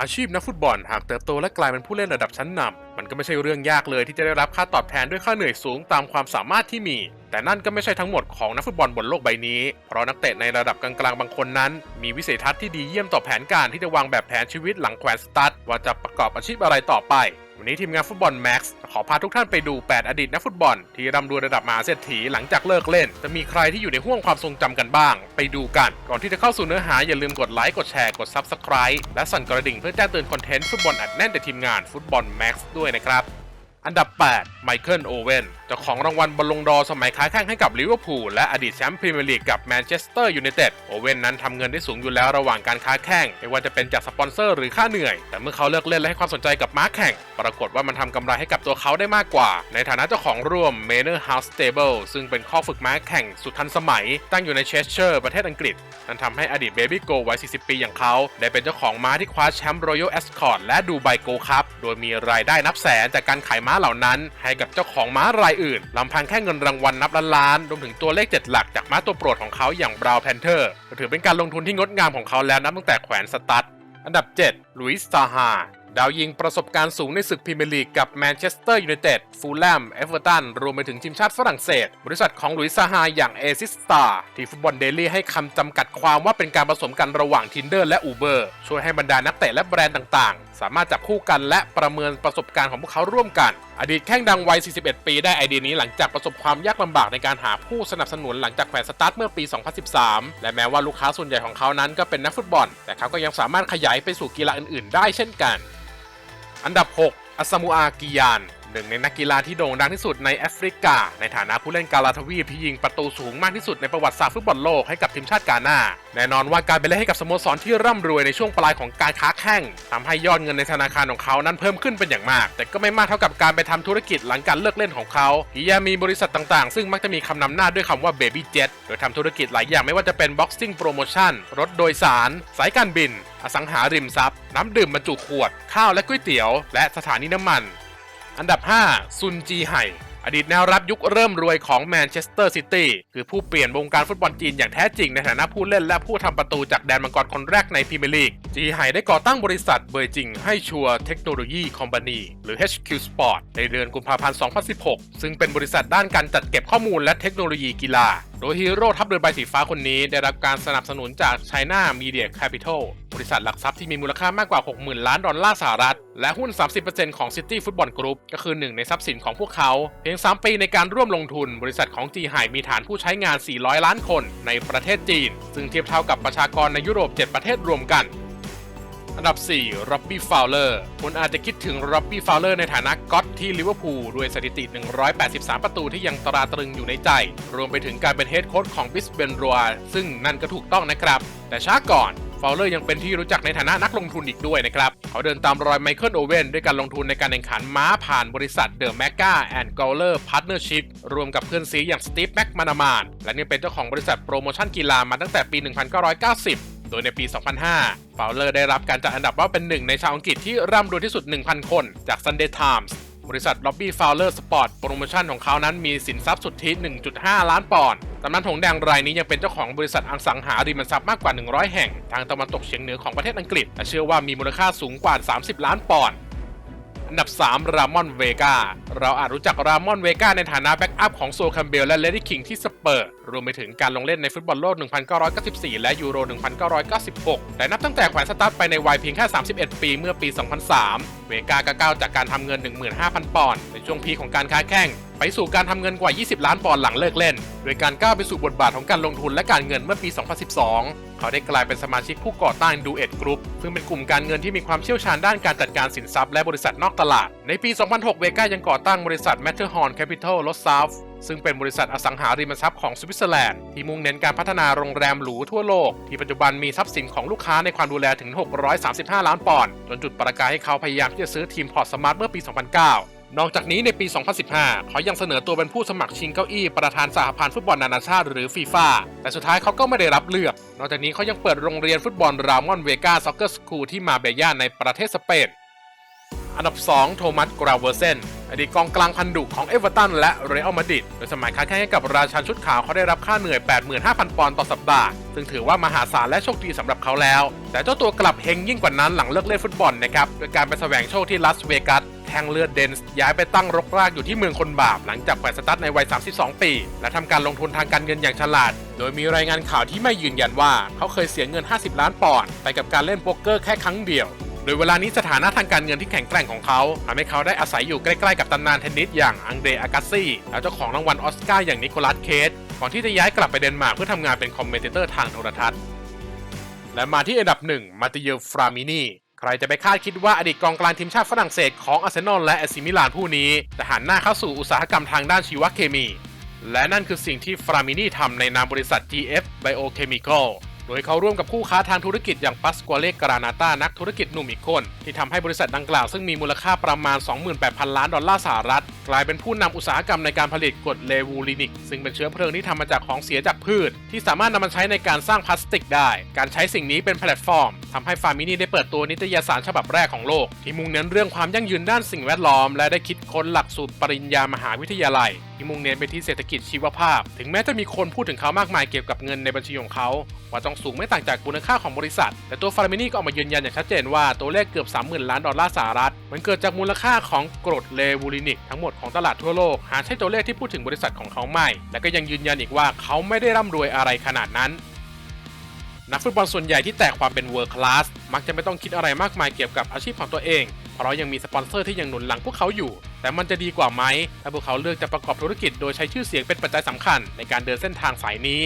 อาชีพนักฟุตบอลหากเติบโตและกลายเป็นผู้เล่นระดับชั้นนำมันก็ไม่ใช่เรื่องยากเลยที่จะได้รับค่าตอบแทนด้วยค่าเหนื่อยสูงตามความสามารถที่มี แต่นั่นก็ไม่ใช่ทั้งหมดของนักฟุตบอลบนโลกใบนี้ เพราะนักเตะในระดับกลางๆบางคนนั้น มีวิสัยทัศน์ที่ดีเยี่ยมต่อแผนการที่จะวางแบบแผนชีวิตหลังแขวนสตั๊ดว่าจะประกอบอาชีพอะไรต่อไป วันนี้ทีมงานฟุตบอลแม็กซ์ขอพาทุกท่านไปดู 8 อดีตนักฟุตบอล ที่ร่ำรวยระดับมหาเศรษฐีหลังจากเลิกเล่น จะมีใครที่อยู่ในห่วงความทรงจำกันบ้าง ไปดูกัน ก่อนที่จะเข้าสู่เนื้อหาอย่าลืมกดไลค์กดแชร์กด Subscribe และสั่นกระดิ่งเพื่อแจ้งเตือนคอนเทนต์ฟุตบอลอัดแน่นจากทีมงานฟุตบอลแม็กซ์ด้วยนะครับ อันดับ 8 ไมเคิลโอเวนเจ้าของรางวัลบอลลงดอร์สมัยค้าแข่งให้กับลิเวอร์พูลและอดีตแชมป์พรีเมียร์ลีกกับแมนเชสเตอร์ยูไนเต็ดโอเวนนั้นทำเงินได้สูงอยู่แล้วระหว่างการค้าแข่งไม่ว่าจะเป็นจากสปอนเซอร์หรือค่าเหนื่อย แต่เมื่อเขาเลิกเล่นและให้ความสนใจกับม้าแข่ง ปรากฏว่ามันทำกำไรให้กับตัวเขาได้มากกว่า ในฐานะเจ้าของร่วม Manor House Stable ซึ่งเป็นข้อฝึกม้าแข่งสุดทันสมัย ตั้งอยู่ในเชสเชอร์ประเทศอังกฤษนั่นทำให้อดีตเบบี้โกวัย 40 ปีอย่างเขา ได้เป็นเจ้าของม้าที่คว้าแชมป์ Royal Ascot และดูไบโกคัพโดยมีรายได้นับแสนจากการขายม้าเหล่านั้นให้กับเจ้าของม้ารายอื่นลำพังแค่เงินรางวัลนับล้านล้านรวมถึงตัวเลข 7 หลักจากม้าตัวโปรดของเขาอย่างบราวน์แพนเทอร์ถือเป็นการลงทุนที่งดงามของเขาแล้วนับตั้งแต่แขวนสตัดอันดับ 7 ลุยส์ซาฮาดาวยิงประสบการณ์สูงในศึกพรีเมียร์ลีกกับแมนเชสเตอร์ยูไนเต็ด ฟูลแลม เอเวอร์ตัน รวมไปถึงทีมชาติฝรั่งเศส บริษัทของหลุยส์ซาฮาอย่างเอซิสตาที่ฟุตบอลเดลี่ให้คำจำกัดความว่าเป็นการผสมกันระหว่าง Tinder และ Uber ช่วยให้บรรดานักเตะและแบรนด์ต่างสามารถจับคู่กันและประเมินประสบการณ์ของพวกเขาร่วมกัน อดีตแข้งดังวัย 41 ปีได้ไอเดียนี้หลังจากประสบความยากลำบากในการหาผู้สนับสนุนหลังจากแขวนสตาร์ทเมื่อปี 2013 และแม้ว่าลูกค้าส่วนใหญ่ของเขานั้นก็เป็นนักฟุตบอล แต่เขาก็ยังสามารถขยายไปสู่กีฬาอื่นๆ ได้เช่นกัน อันดับ 6อัสมูอากิยาน หนึ่งในนักกีฬาที่โด่งดังที่สุดในแอฟริกา ในฐานะผู้เล่นกาลาทวีปที่ยิงประตูสูงมากที่สุดในประวัติศาสตร์ฟุตบอลโลกให้กับทีมชาติกาหน้า แน่นอนว่าการไปเล่นให้กับสโมสรที่ร่ำรวยในช่วงปลายของการค้าแข่งทำให้ยอดเงินในธนาคารของเขานั้นเพิ่มขึ้นเป็นอย่างมาก แต่ก็ไม่มากเท่ากับการไปทำธุรกิจหลังการเลิกเล่นของเขาที่ยังมีบริษัทต่างๆ ซึ่งมักจะมีคำนำหน้าด้วยคำว่า Baby Jet โดยทำธุรกิจหลายอย่างไม่ว่าจะเป็น Boxing Promotion รถโดยสาร สายการบิน อสังหาริมทรัพย์ น้ำดื่มบรรจุขวด ข้าวและก๋วยเตี๋ยว และสถานีน้ำมัน อันดับ 5 ซุนจีไห่อดีตแนวรับยุคเริ่มรวยของแมนเชสเตอร์ซิตี้คือผู้เปลี่ยนวงการฟุตบอลจีนอย่างแท้จริงในฐานะผู้เล่นและผู้ทำประตูจากแดนมังกรคนแรกในพรีเมียร์ลีก จีไห่ได้ก่อตั้งบริษัทเบอร์จิงให้ชัวเทคโนโลยีคอมพานีหรือ HQ Sport ในเดือนกุมภาพันธ์ 2016 ซึ่งเป็นบริษัทด้านการจัดเก็บข้อมูลและเทคโนโลยีกีฬาโดยฮีโร่ทัพเรือใบสีฟ้าคนนี้ได้รับการสนับสนุนจาก China Media Capital บริษัทหลักทรัพย์ที่มีมูลค่ามากกว่า 60,000 ล้านดอลลาร์สหรัฐ และหุ้น 30%ของ City Football Group ก็คือหนึ่งในทรัพย์สินของพวกเขา เพียง 3 ปีในการร่วมลงทุน บริษัทของจีไห่มีฐานผู้ใช้งาน 400 ล้านคนในประเทศจีน ซึ่งเทียบเท่ากับประชากรในยุโรป 7 ประเทศรวมกัน อันดับ 4 ร็อบบี้ฟาวเลอร์คุณอาจจะคิดถึงร็อบบี้ฟาวเลอร์ในฐานะก็อตที่ลิเวอร์พูลด้วยสถิติ 183 ประตูที่ยังตราตรึงอยู่ในใจ รวมไปถึงการเป็นเฮดโค้ชของบิสเบนรัวซึ่งนั่นก็ถูกต้องนะครับ แต่ช้าก่อนฟาวเลอร์ยังเป็นที่รู้จักในฐานะนักลงทุนอีกด้วยนะครับ เขาเดินตามรอยไมเคิลโอเว่นด้วยการลงทุนในการแข่งขันม้าผ่านบริษัทเดอะแมกกาแอนด์กอลเลอร์พาร์ทเนอร์ชิพรวมกับเพื่อนซีอย่างสตีฟแม็กมานามานและยังเป็นเจ้าของบริษัทโปรโมชั่นกีฬามาตั้งแต่ปี 1990 โดยในปี 2005 ฟาวเลอร์ได้รับการจัดอันดับว่าเป็นหนึ่งในชาวอังกฤษที่ร่ำรวยที่สุด 1,000 คนจาก Sunday Times บริษัทล็อบบี้ฟาวเลอร์สปอร์ตโปรโมชั่นของเขานั้นมีสินทรัพย์สุทธิ 1.5 ล้านปอนด์ตำนานถงแดงรายนี้ยังเป็นเจ้าของบริษัทอสังหาริมทรัพย์มากกว่า 100 แห่ง ทางตะวันตกเฉียงเหนือของประเทศอังกฤษและเชื่อว่ามีมูลค่าสูงกว่า 30 ล้านปอนด์ อันดับ 3 รามอนเวกาเราอาจรู้จักรามอนเวกาในฐานะแบ็กอัพของโซคัมเบลและเลดี้คิงที่สเปอร์ รวมไปถึงการลงเล่นในฟุตบอลโลก 1994 และยูโร 1996 แต่นับตั้งแต่แขวนสตาร์ทไปในวัยเพียงแค่ 31 ปีเมื่อปี 2003 เวกาก็ก้าวจากการทำเงิน 15,000 ปอนด์ในช่วงพีของการค้าแข่ง ไปสู่การทำเงินกว่า 20 ล้านปอนด์หลังเลิกเล่น โดยการก้าวไปสู่บทบาทของการลงทุนและการเงินเมื่อปี 2012 เขาได้กลายเป็นสมาชิกผู้ก่อตั้งดูเอ็ดกรุ๊ปซึ่งเป็นกลุ่มการเงินที่มีความเชี่ยวชาญด้านการจัดการสินทรัพย์และบริษัทนอกตลาด ในปี 2006 เวก้ายังก่อตั้งบริษัท Matterhorn Capital l o s s a f ซึ่งเป็นบริษัทอสังหาริมทรัพย์ของสวิตเซอร์แลนด์ที่มุ่งเน้นการพัฒนาโรงแรมหรูทั่วโลก ที่ปัจจุบันมีทรัพย์สินของลูกค้าในความดูแลถึง 635 ล้านปอนด์จนจุดประกายให้เขาพยายามที่จะซื้อทีมพอร์ตสมาร์ทเมื่อปี 2009นอกจากนี้ในปี 2015 เขายังเสนอตัวเป็นผู้สมัครชิงเก้าอี้ประธานสหพันธ์ฟุตบอลนานาชาติหรือฟีฟ่าแต่สุดท้ายเขาก็ไม่ได้รับเลือก นอกจากนี้เขายังเปิดโรงเรียนฟุตบอลรามอนเวกาซ็อกเกอร์สคูลที่มาเบย่าในประเทศสเปน อันดับ 2 โทมัส กราเวอร์เซน อดีตกองกลางพันดุของเอเวอร์ตันและเรอัลมาดริดโดยสมัยค้าแข่งกับราชันชุดขาวเขาได้รับค่าเหนื่อย 85,000 ปอนด์ต่อสัปดาห์ ซึ่งถือว่ามหาศาลและโชคดีสำหรับเขาแล้ว แต่เจ้าตัวกลับเฮงยิ่งกว่านั้นหลังเลิกเล่นฟุตบอลนะครับโดยการไปแสวงโชคที่ลาสเวกัสแทงเลือดเดนส์ย้ายไปตั้งรกรากอยู่ที่เมืองคนบาปหลังจากแขวนสตั๊ดในวัย 32 ปี และทำการลงทุนทางการเงินอย่างฉลาด โดยมีรายงานข่าวที่ไม่ยืนยันว่า เขาเคยเสียเงิน 50 ล้านปอนด์ไปกับการเล่นโป๊กเกอร์แค่ครั้งเดียว โดยเวลานี้สถานะทางการเงินที่แข็งแกร่งของเขาทำให้เขาได้อาศัยอยู่ใกล้ๆกับตำนานเทนนิสอย่างอังเดรอากาซี่และเจ้าของรางวัลออสการ์อย่างนิโคลัสเคสก่อนที่จะย้ายกลับไปเดนมาร์กเพื่อทำงานเป็นคอมเมนเตอร์ทางโทรทัศน์ และมาที่อันดับหนึ่งมาติเยลฟรามินีใครจะไปคาดคิดว่าอดีตกองกลางทีมชาติฝรั่งเศสของอาร์เซนอลและเอซิมิลานผู้นี้จะหันหน้าเข้าสู่อุตสาหกรรมทางด้านชีวเคมี และนั่นคือสิ่งที่ฟรามินีทำในนามบริษัท GF Biochemical โดยเขาร่วมกับคู่ค้าทางธุรกิจอย่างปัสกัวเลกรานาตานักธุรกิจหนุ่มอีกคน ที่ทำให้บริษัทดังกล่าวซึ่งมีมูลค่าประมาณ 28,000 ล้านดอลลาร์สหรัฐ กลายเป็นผู้นำอุตสาหกรรมในการผลิตกรดเลวูลินิก ซึ่งเป็นเชื้อเพลิงที่ทำมาจากของเสียจากพืช ที่สามารถนำมาใช้ในการสร้างพลาสติกได้ การใช้สิ่งนี้เป็นแพลตฟอร์มทำให้ฟาร์มินีได้เปิดตัวนิตยสารฉบับแรกของโลก ที่มุ่งเน้นเรื่องความยั่งยืนด้านสิ่งแวดล้อม และได้คิดค้นหลักสูตรปริญญามหาวิทยาลัย ที่มุ่งเน้นไปที่เศรษฐกิจชีวภาพ ถึงแม้จะมีคนพูดถึงเขามากมายเกี่ยวกับเงินในบัญชีของเขา ว่าต้องสูงไม่ต่างจากมูลค่าของบริษัท แต่ตัวฟาร์มินีก็ออกมายืนยันอย่างชัดเจนว่าตัวเลขเกือบ 30,000 ล้านดอลลาร์สหรัฐมันเกิดจากมูลค่าของกรดเลวูลินิกทั้งหมดของตลาดทั่วโลกหาใช่ตัวเลขที่พูดถึงบริษัทของเขาไม่ และก็ยังยืนยันอีกว่าเขาไม่ได้ร่ำรวยอะไรขนาดนั้น นักฟุตบอลส่วนใหญ่ที่แตกความเป็นเวิร์คลาสมักจะไม่ต้องคิดอะไรมากมายเกี่ยวกับอาชีพของตัวเอง เพราะยังมีสปอนเซอร์ที่ยังหนุนหลังพวกเขาอยู่ แต่มันจะดีกว่าไหมถ้าพวกเขาเลือกจะประกอบธุรกิจโดยใช้ชื่อเสียงเป็นปัจจัยสำคัญในการเดินเส้นทางสายนี้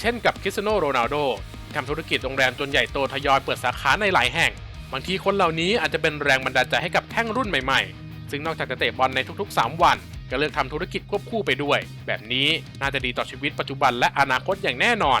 เช่นกับคริสเตียโนโรนัลโดที่ทำธุรกิจโรงแรมจนใหญ่โตทยอยเปิดสาขาในหลายแห่ง บางทีคนเหล่านี้อาจจะเป็นแรงบันดาลใจให้กับแท่งรุ่นใหม่ๆ ซึ่งนอกจากจะเตะบอลในทุก ๆ 3 วัน ก็เลือกทำธุรกิจควบคู่ไปด้วย แบบนี้น่าจะดีต่อชีวิตปัจจุบันและอนาคตอย่างแน่นอน